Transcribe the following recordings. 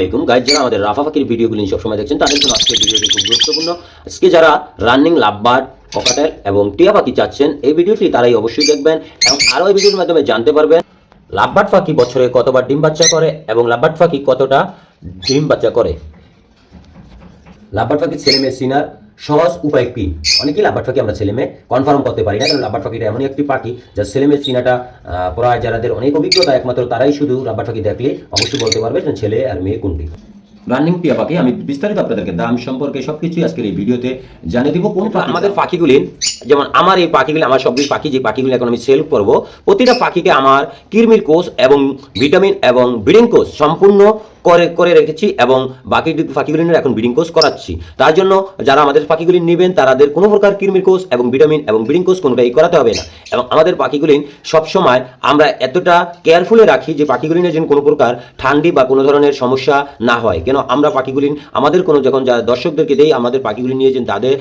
আলাইকুম গাইজ যারা আমাদের রাফা ফাকির ভিডিওগুলি সবসময় দেখছেন, তাদের জন্য আজকের ভিডিওটি খুব গুরুত্বপূর্ণ। আজকে যারা রানিং লাভবার ককাটেল এবং টিয়া পাখি চাচ্ছেন, এই ভিডিওটি তারাই অবশ্যই দেখবেন এবং আরও এই ভিডিওর মাধ্যমে জানতে পারবেন লাভবাট ফাঁকি বছরে কতবার ডিম বাচ্চা করে এবং লাভবাট ফাঁকি কতটা ডিম বাচ্চা করে। লাভবার ফাঁকি ছেলে মেয়ে চিনার সহজ উপায় কি? অনেকেই পাখি আমরা ছেলে মেয়ে কনফার্ম করতে পারি না কারণ লাভবার্ড পাখিটা এমনই একটি পাখি যার ছেলে মেয়ে চিনাটা প্রায় যারাদের অনেক অভিজ্ঞতা একমাত্র তারাই শুধু পাখি দেখলে অবশ্যই বলতে পারবে যে ছেলে আর মেয়ে কোনটি। রানিং টিয়া পাখি আমি বিস্তারিত আপনাদেরকে দাম সম্পর্কে সবকিছুই আজকের এই ভিডিওতে জানিয়ে দিব কোন আমাদের পাখিগুলি যেমন আমার এই পাখিগুলি আমার সবগুলি পাখি যে পাখিগুলি এখন আমি সেল করব প্রতিটা পাখিকে আমার কিরমির কোষ এবং ভিটামিন এবং ব্রিডিং কোষ সম্পূর্ণ করে করে রেখেছি এবং বাকি পাখিগুলি নিয়ে এখন ব্রিডিং কোর্স করাচ্ছি। তার জন্য যারা আমাদের পাখিগুলি নেবেন তাদের কোনো প্রকার কৃমির কোষ এবং ভিটামিন এবং ব্রিডিং কোর্স কোনোটাই করাতে হবে না। এবং আমাদের পাখিগুলি সবসময় আমরা এতটা কেয়ারফুলে রাখি যে পাখিগুলি যেন কোনো প্রকার ঠান্ডি বা কোনো ধরনের সমস্যা না হয়। কেন? আমরা পাখিগুলি আমাদের কোনো যখন যারা দর্শকদেরকে দেই, আমাদের পাখিগুলি নিয়ে যেন তাদের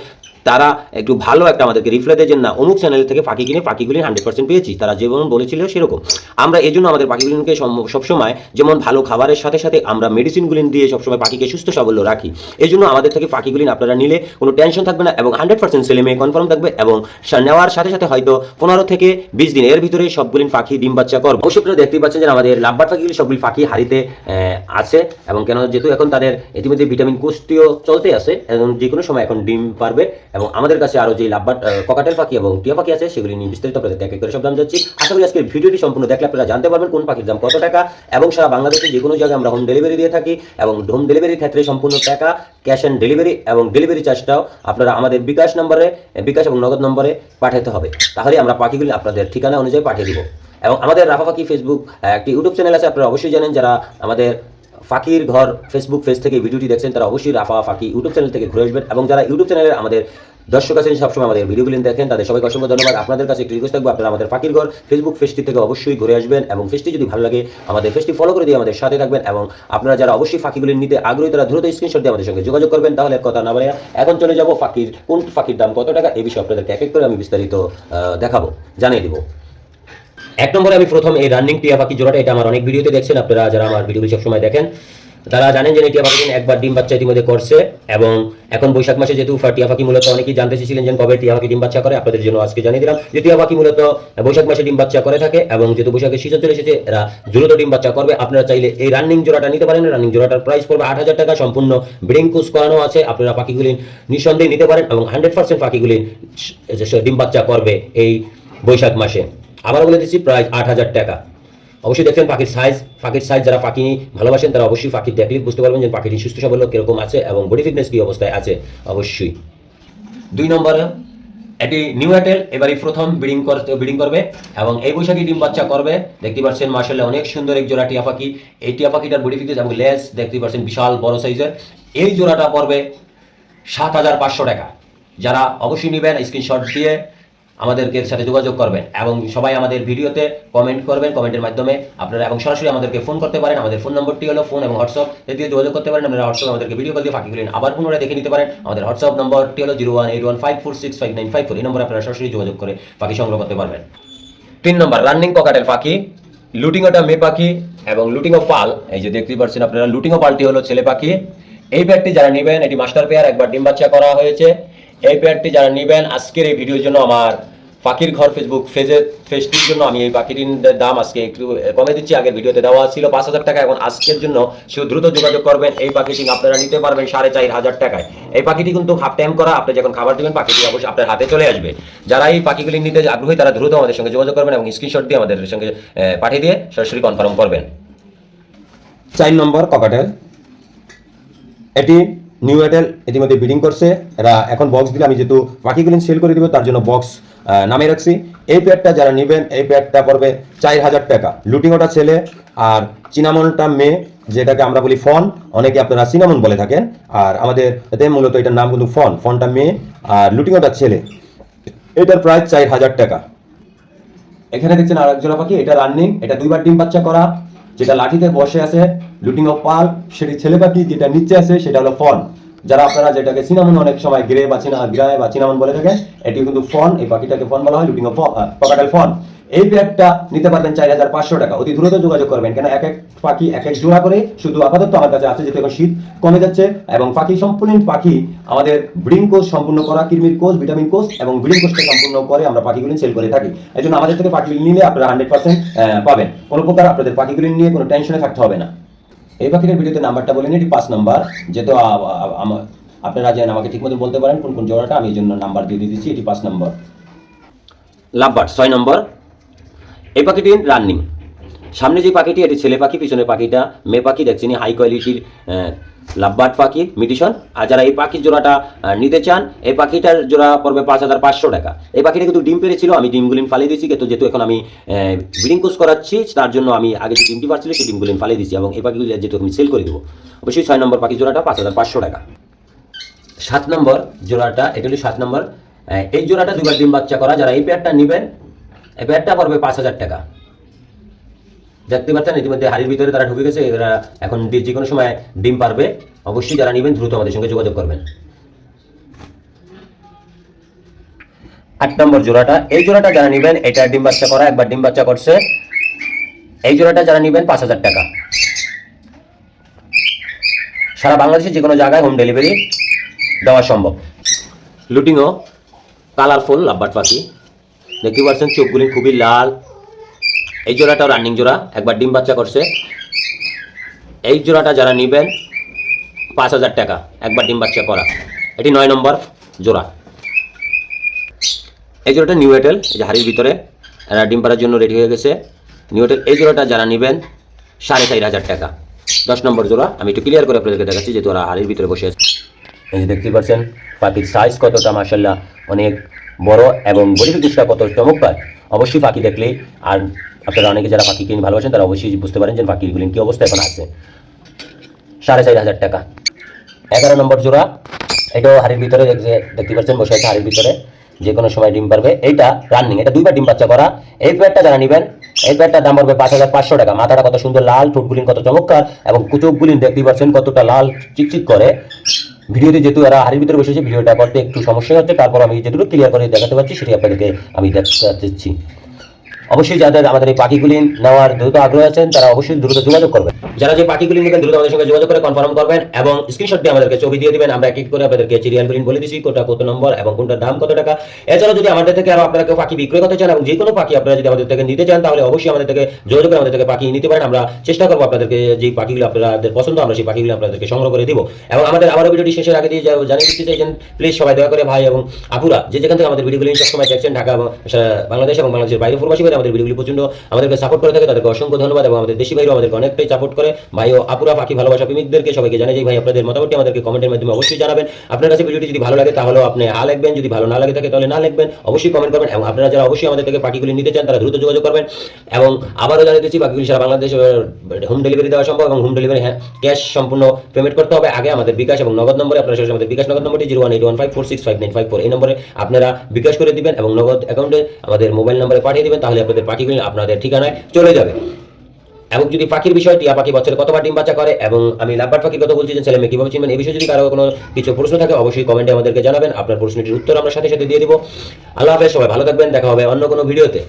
তারা একটু ভালো একটা আমাদেরকে রিপ্লাই দেয় না, অমুক চ্যানেল থেকে পাখি কিনে পাখিগুলি হান্ড্রেড পার্সেন্ট পেয়েছি। তারা যেমন বলেছিল সেরকম। আমরা এই জন্য আমাদের পাখিগুলিকে সবসময় যেমন ভালো খাবারের সাথে সাথে আমরা মেডিসিনগুলি দিয়ে সবসময় পাখিকে সুস্থ, সাবল্য রাখি। এই জন্য আমাদের থেকে পাখিগুলি আপনারা নিলে কোনো টেনশন থাকবে না এবং হান্ড্রেড পার্সেন্ট ছেলে মেয়ে কনফার্ম থাকবে এবং নেওয়ার সাথে সাথে হয়তো পনেরো থেকে বিশ দিন এর ভিতরে সবগুলি পাখি ডিম বাচ্চা করবে। অবশ্যই আপনারা দেখতেই পাচ্ছেন যে আমাদের লাভবার পাখিগুলি সবগুলি পাখি হারিতে আছে এবং কেন যেহেতু এখন তাদের ইতিমধ্যে ভিটামিন কোষটিও চলতে আছে, এবং যে কোনো সময় এখন ডিম পারবে এবং আমাদের কাছে আরও যে লাভবার ককাটেল পাখি এবং টিয়া পাখি আছে, সেগুলি নিয়ে বিস্তারিত আপনাদের এক এক করে সব দাম যাচ্ছি আশা করি আজকের ভিডিওটি সম্পূর্ণ দেখলে আপনারা জানতে পারবেন কোন পাখির দাম কত টাকা এবং সারা বাংলাদেশে যে কোনো জায়গায় আমরা হোম ডেলিভারি দিয়ে থাকি এবং হোম ডেলিভারির ক্ষেত্রে সম্পূর্ণ টাকা, ক্যাশ অ্যান্ড ডেলিভারি এবং ডেলিভারি চার্জটাও আপনারা আমাদের বিকাশ নম্বরে, বিকাশ এবং নগদ নম্বরে পাঠাতে হবে। তাহলে আমরা পাখিগুলি আপনাদের ঠিকানা অনুযায়ী পাঠিয়ে দিব। এবং আমাদের রাফা পাখি ফেসবুক একটি ইউটিউব চ্যানেল আছে, আপনারা অবশ্যই জানেন যারা আমাদের ফাকির ঘর ফেসবুক পেজ থেকে ভিডিওটি দেখছেন, তারা অবশ্যই রাফা ফাকি ইউটিউব চ্যানেল থেকে ঘুরে আসবেন এবং যারা ইউটিউব চ্যানেলে আমাদের দর্শক আছেন, সবসময় আমাদের ভিডিওগুলি দেখেন, তাদের সবাইকে অসংখ্য ধন্যবাদ। আপনাদের কাছে একটি রিকোয়েস্ট থাকবে, আপনারা আমাদের ফাকির ঘর ফেসবুক পেজটি থেকে অবশ্যই ঘুরে আসবেন এবং পেজটি যদি ভালো লাগে, আমাদের পেজটি ফলো করে দিয়ে আমাদের সাথে থাকবেন এবং আপনারা যারা অবশ্যই ফাঁকিগুলি নিতে আগ্রহী, তারা দ্রুত স্ক্রিনশট দিয়ে আমাদের সঙ্গে যোগাযোগ করবেন। তাহলে কথা না বলে এখন চলে যাব ফাঁকির, কোন ফাঁকির দাম কত টাকা এই বিষয়ে আপনাদেরকে এক এক করে আমি বিস্তারিত দেখাবো, জানিয়ে দিব। এক নম্বরে আমি প্রথম এই রানিং টিয়া পাখি জোড়াটা, এটা আমার অনেক ভিডিওতে দেখছেন, আপনারা যারা আমার ভিডিওগুলি সবসময় দেখেন, তারা জানেন যে টিয়া পাখি একবার ডিম বাচ্চা ইতিমধ্যে করছে, এবং এখন বৈশাখ মাসে যেহেতু টিয়া পাখি মূলত অনেকেই জানতে চেয়েছিলেন যে কবে টিয়া পাখি ডিম বাচ্চা করে, আপনাদের জন্য আজকে জানিয়ে দিলাম যে টিয়া পাখি মূলত বৈশাখ মাসে ডিম বাচ্চা করে থাকে, এবং যেহেতু বৈশাখের সিজন চলে এসেছে, এরা দ্রুত ডিম বাচ্চা করবে, আপনারা চাইলে এই রানিং জোড়াটা নিতে পারেন রানিং জোড়াটার প্রাইস পড়বে আট হাজার টাকা, সম্পূর্ণ ব্রিং কুস করানো আছে, আপনারা পাখিগুলি নিঃসন্দেহে নিতে পারেন, এবং হান্ড্রেড পার্সেন্ট পাখিগুলি ডিম বাচ্চা করবে এই বৈশাখ মাসে। আবার বলে দিচ্ছি প্রাইস আট হাজার টাকা। অবশ্যই দেখছেন পাখির সাইজ পাখির সাইজ যারা পাখি ভালোবাসেন, তারা অবশ্যই পাখি দেখলে বুঝতে পারবেন যে পাখিটি সুস্থ সবল কীরকম আছে এবং বডি ফিটনেস কি অবস্থায় আছে। অবশ্যই। দুই নম্বরে, এটি নিউ এয়ারটেল এবারই প্রথম ব্রিডিং করতে ব্রিডিং করবে এবং এই বৈশাখী ডিম বাচ্চা করবে। দেখতে পাচ্ছেন মার্শাল্লাহ অনেক সুন্দর এক জোড়া টিয়া পাখি। এই টিয়া পাখিটার বডি ফিটনেস এবং লেস দেখতে পাচ্ছেন বিশাল বড় সাইজের এই জোড়াটা পড়বে সাত হাজার পাঁচশো টাকা। যারা অবশ্যই নেবেন স্ক্রিনশট দিয়ে আমাদেরকে সাথে যোগাযোগ করবেন এবং সবাই আমাদের ভিডিওতে কমেন্ট করবেন কমেন্টের মাধ্যমে আপনারা এবং সরাসরি আমাদেরকে ফোন করতে পারেন। আমাদের ফোন নম্বরটি হলো ফোন এবং হোয়াটসঅ্যাপ দিয়ে যোগাযোগ করতে পারেন। আপনারা হোয়াটসঅ্যাপ আমাদেরকে ভিডিও কল দিয়ে ফাঁকিগুলি আবার পুনরায় দেখে নিতে পারেন। আমাদের হোয়াটসঅ্যাপ নম্বরটি হলো zero one eight one five four six five nine five four এই নম্বরে আপনারা সরাসরি যোগাযোগ করে পাখি সংগ্রহ করতে পারবেন। তিন নম্বর রানিং ককাটেল পাখি লুটিং ওটা মেয়ে পাখি এবং লুটিং ও পাল। এই যে দেখতেই পাচ্ছেন আপনারা লুটিং ও পালটি হলো ছেলে পাখি। এই পেয়ারটি যারা নেবেন, এটি মাস্টার পেয়ার একবার ডিম বাচ্চা করা হয়েছে। এই পেয়ারটি যারা নেবেন, আজকের এই ভিডিওর জন্য আমার পাখির ঘর ফেসবুক পেজের ফেসটির জন্য আমি এই পাখিটির দাম আজকে একটু কমে দিচ্ছি। আগের ভিডিওতে দেওয়া ছিল পাঁচ হাজার টাকা, এখন আজকের জন্য সে দ্রুত যোগাযোগ করবেন। এই পাখিটি আপনারা নিতে পারবেন সাড়ে চার হাজার টাকায়। এই পাখিটি কিন্তু হাফ টাইম করা, আপনি যখন খাবার দেবেন পাখিটি অবশ্যই আপনার হাতে চলে আসবে। যারা এই পাখিগুলি নিতে আগ্রহী, তারা দ্রুত আমাদের সঙ্গে যোগাযোগ করবেন এবং স্ক্রিনশট দিয়ে আমাদের সঙ্গে পাঠিয়ে দিয়ে সরাসরি কনফার্ম করবেন। চার নম্বর ককাটেল। এটি নিউ এয়ারটেল ইতিমধ্যে বিডিং করছে। এরা এখন বক্স দিলে আমি যেহেতু পাখিগুলি সেল করে দিব, তার জন্য বক্স নামে রাখছি। এই প্যাডটা যারা নেবেন, এই প্যাডটা পড়বে চার হাজার টাকা। লুটিং ওটা ছেলে আর চিনামনটা মেয়ে যেটাকে আমরা বলি ফন অনেকে আপনারা সিনামন বলে থাকেন। আর আমাদের এতে মূলত এটার নাম কিন্তু ফন ফনটা মেয়ে আর লুটিং ওটা ছেলে এটার প্রাইস চার হাজার টাকা। এখানে দেখছেন আর এক জোড়া পাখি এটা রানিং এটা দুইবার ডিম বাচ্চা করা। যেটা লাঠিতে বসে আছে লুটিং অফ পাল সেটি ছেলে পাখি যেটা নিচে আছে, সেটা হলো ফন যারা আপনারা যেটাকে সিনামন অনেক সময় গ্রে বা চিনা গ্রায় বা চিনামন বলে থাকে এটি কিন্তু ফন এই পাখিটাকে ফন বলা হয় লুটিং অফ পকাটাল ফন এই ব্যাগটা নিতে পারবেন চার হাজার পাঁচশো টাকা। অতি দ্রুত যোগাযোগ করবেন, কেন এক এক পাখি, এক এক জোড়া করে শুধু আপাতত আমার কাছে আছে, যেহেতু এখন শীত কমে যাচ্ছে এবং পাখি, সম্পূর্ণ পাখি আমাদের ব্রিডিং কোর্স সম্পূর্ণ করা, কৃমির কোর্স ভিটামিন কোর্স এবং ব্রিডিং কোর্সটা সম্পূর্ণ করে আমরা পাখিগুলি সেল করে থাকি। এই জন্য আমাদের থেকে পাখিগুলি নিলে আপনারা হান্ড্রেড পার্সেন্ট পাবেন। কোনো প্রকার আপনাদের পাখিগুলি নিয়ে কোনো টেনশনে থাকতে হবে না। এই পাখিটার ভিডিওতে নাম্বারটা বলেন এটি পাঁচ নাম্বার যেহেতু আপনারা যেন আমাকে ঠিক মতো বলতে পারেন কোন কোন জোড়াটা, আমি এই জন্য নাম্বার দিয়ে দিচ্ছি এটি পাঁচ নম্বর। লাভবার্ড ছয় নম্বর। এই পাখিটি রানিং সামনে যে পাখিটি, এটি ছেলে পাখি, পিছনের পাখিটা মেয়ে পাখি দেখছেন হাই কোয়ালিটির লাভবার্ড পাখি মিটিশন আর যারা এই পাখির জোড়াটা নিতে চান, এই পাখিটার জোড়া পড়বে পাঁচ হাজার পাঁচশো টাকা। এই পাখিটা কিন্তু ডিম পেরেছিল আমি ডিমগুলিন ফালিয়ে দিয়েছি, কিন্তু যেহেতু এখন আমি ব্রিডিং কোর্স করাচ্ছি, তার জন্য আমি আগে যে ডিমটি পাচ্ছিল সেই ডিমগুলিন ফালিয়ে দিয়েছি, এবং এই পাখিগুলি যেহেতু আমি সেল করে দেবো, অবশ্যই ছয় নম্বর পাখি জোড়াটা পাঁচ হাজার পাঁচশো টাকা। সাত নম্বর জোড়াটা, এটা হলো সাত নম্বর এই জোড়াটা দুবার ডিম বাচ্চা করা, যারা এই পেয়ারটা নেবেন পেয়ারটা পড়বে পাঁচ হাজার টাকা। দেখতে পাচ্ছেন, ইতিমধ্যে হাড়ির ভিতরে তারা ঢুকে গেছে, এরা এখন যে কোনো সময় ডিম পারবে, অবশ্যই যারা নেবেন, দ্রুত আমাদের সঙ্গে যোগাযোগ করবেন। আট নম্বর জোড়াটা, এই জোড়াটা যারা নেবেন, এটা ডিম বাচ্চা করা, একবার ডিম বাচ্চা করছে। এই জোড়াটা যারা নেবেন, পাঁচ হাজার টাকা। সারা বাংলাদেশে যে কোনো জায়গায় হোম ডেলিভারি দেওয়া সম্ভব। লুটিংও কালারফুল লাভবার্ড পাখি। দেখতে পাচ্ছেন চোখগুলি খুবই লাল। এই জোড়াটাও রানিং জোড়া, একবার ডিম বাচ্চা করছে। এই জোড়াটা যারা নেবেন, পাঁচ হাজার টাকা, একবার ডিম বাচ্চা করা। এটি নয় নম্বর জোড়া। এই জোড়াটা নিউ এটেল যে হাড়ির ভিতরে, এরা ডিম পাড়ার জন্য রেডি হয়ে গেছে। নিউ এটেল এই জোড়াটা যারা নেবেন, সাড়ে চার হাজার টাকা। দশ নম্বর জোড়া, আমি একটু ক্লিয়ার করে আপনাদেরকে দেখাচ্ছি, যেহেতু ওরা হাড়ির ভিতরে বসে আছে। এই যে দেখতে পাচ্ছেন পাখির সাইজ কতটা মার্শাল্লাহ অনেক বড় এবং বলিষ্ঠ ফিটিংসটা কত চমৎকার, অবশ্যই পাখি দেখলে, আর আপনারা অনেকে যারা পাখি কিনে ভালোবাসেন, তারা অবশ্যই বুঝতে পারেন যে পাখিগুলি কি অবস্থা এখন আছে। সাড়ে চার হাজার টাকা। এগারো নম্বর জোড়া, এটাও হাড়ির ভিতরে দেখতে পাচ্ছেন, বসে আছে হাড়ির ভিতরে যে কোনো সময় ডিম পারবে। এইটা রানিং এটা দুইবার ডিম বাচ্চা করা। এই পেয়ারটা যারা নেবেন এই প্যাডটার দাম পড়বে পাঁচ হাজার পাঁচশো টাকা। মাথাটা কত সুন্দর লাল, ঠোঁটগুলিন কত চমৎকার এবং কুচকগুলিন দেখতে পাচ্ছেন কতটা লাল, চিকচিক করে। ভিডিওতে যেহেতু এরা হাড়ির ভিতরে বসেছে, ভিডিওটা করতে একটু সমস্যা হচ্ছে, তারপর আমি যেটুকু ক্লিয়ার করে দেখাতে পাচ্ছি সেটি আপনাদেরকে আমি দেখতে দিচ্ছি। অবশ্যই যাদের আমাদের এই পাখিগুলি নেওয়ার দ্রুত আগ্রহ আছেন, তারা অবশ্যই দ্রুত যোগাযোগ করবেন। যারা যে পাখিগুলি নেবেন, দ্রুত আমাদের সঙ্গে যোগাযোগ করে কনফার্ম করবেন এবং স্ক্রিনশট দিয়ে আমাদেরকে ছবি দিয়ে দিবেন। আমরা এক করে আপনাদেরকে সিরিয়ালগুলি বলে দিচ্ছি কোনটা কত নম্বর এবং কোনটার দাম কত টাকা। এছাড়া যদি আমাদের থেকে আরও আপনারা পাখি বিক্রয় করতে চান এবং যে কোনো পাখি আপনারা যদি আমাদের থেকে নিতে চান, তাহলে অবশ্যই আমাদের থেকে যোগাযোগ করে আমাদের থেকে পাখি নিতে পারেন। আমরা চেষ্টা করব আপনাদেরকে যে পাখিগুলো আপনাদের পছন্দ, আমরা সেই পাখিগুলো আপনাদেরকে সংগ্রহ করে দিব। এবং আমাদের আবারও ভিডিওটি শেষের আগে দিয়ে জানিয়ে দিচ্ছি চাইছেন প্লিজ সবাই দয়া করে ভাই এবং আপুরা, যে যেখান থেকে আমাদের ভিডিওগুলি সবসময় দেখছেন, ঢাকা বাংলাদেশ এবং বাংলাদেশের বাইরে প্রবাসী ভাই আমাদের ভিডিওগুলি প্রচণ্ড আমাদেরকে সাপোর্ট করে থাকে, তাদেরকে অসংখ্য ধন্যবাদ এবং আমাদের দেশি ভাইরাও আমাদেরকে অনেকটাই সাপোর্ট করে। ভাই ও আপুরা, পাখি ভালোবাসা প্রেমিকদেরকে সবাইকে জানাই যে ভাই, আপনাদের মতামতটি আমাদেরকে কমেন্টের মাধ্যমে অবশ্যই জানাবেন। আপনার কাছে ভিডিওটি যদি ভালো লাগে তাহলে আপনি হা লিখবেন, যদি ভালো না লাগে থাকে, তাহলে না লিখবেন। অবশ্যই কমেন্ট করবেন এবং আপনারা যারা অবশ্যই আমাদের থেকে পাখিগুলি নিতে চান, তারা দ্রুত যোগাযোগ করবেন। এবং আবারও জানিয়ে দিচ্ছি বাকিগুলি সারা বাংলাদেশ হোম ডেলিভারি দেওয়া সম্ভব এবং হোম ডেলিভারি হ্যাঁ ক্যাশ সম্পূর্ণ পেমেন্ট করতে হবে। আগে আমাদের বিকাশ এবং নগদ নম্বরে আপনারা সরাসরি আমাদের বিকাশ নগদ নম্বরটি zero one eight one five four six five nine five four এই নম্বরে আপনারা বিকাশ করে দিবেন এবং নগদ অ্যাকাউন্টে আমাদের মোবাইল নম্বরে পাঠিয়ে দিবেন। তাহলে আপনাদের পাখিগুলি আপনাদের ঠিকানায় চলে যাবে। এবং যদি পাখির বিষয় টিয়া পাখি বছরে কতবার ডিম বাচ্চা করে এবং আমি লাভবার পাখির কথা বলছি যে ছেলে মেয়ে কীভাবে চিনবেন এই বিষয়ে যদি কারও কোনো কিছু প্রশ্ন থাকে, অবশ্যই কমেন্টে আমাদেরকে জানাবেন। আপনার প্রশ্নটির উত্তর আমরা সাথে সাথে দিয়ে দিব। আল্লাহ হাফেজ, সবাই ভালো থাকবেন। দেখা হবে অন্য কোনো ভিডিওতে।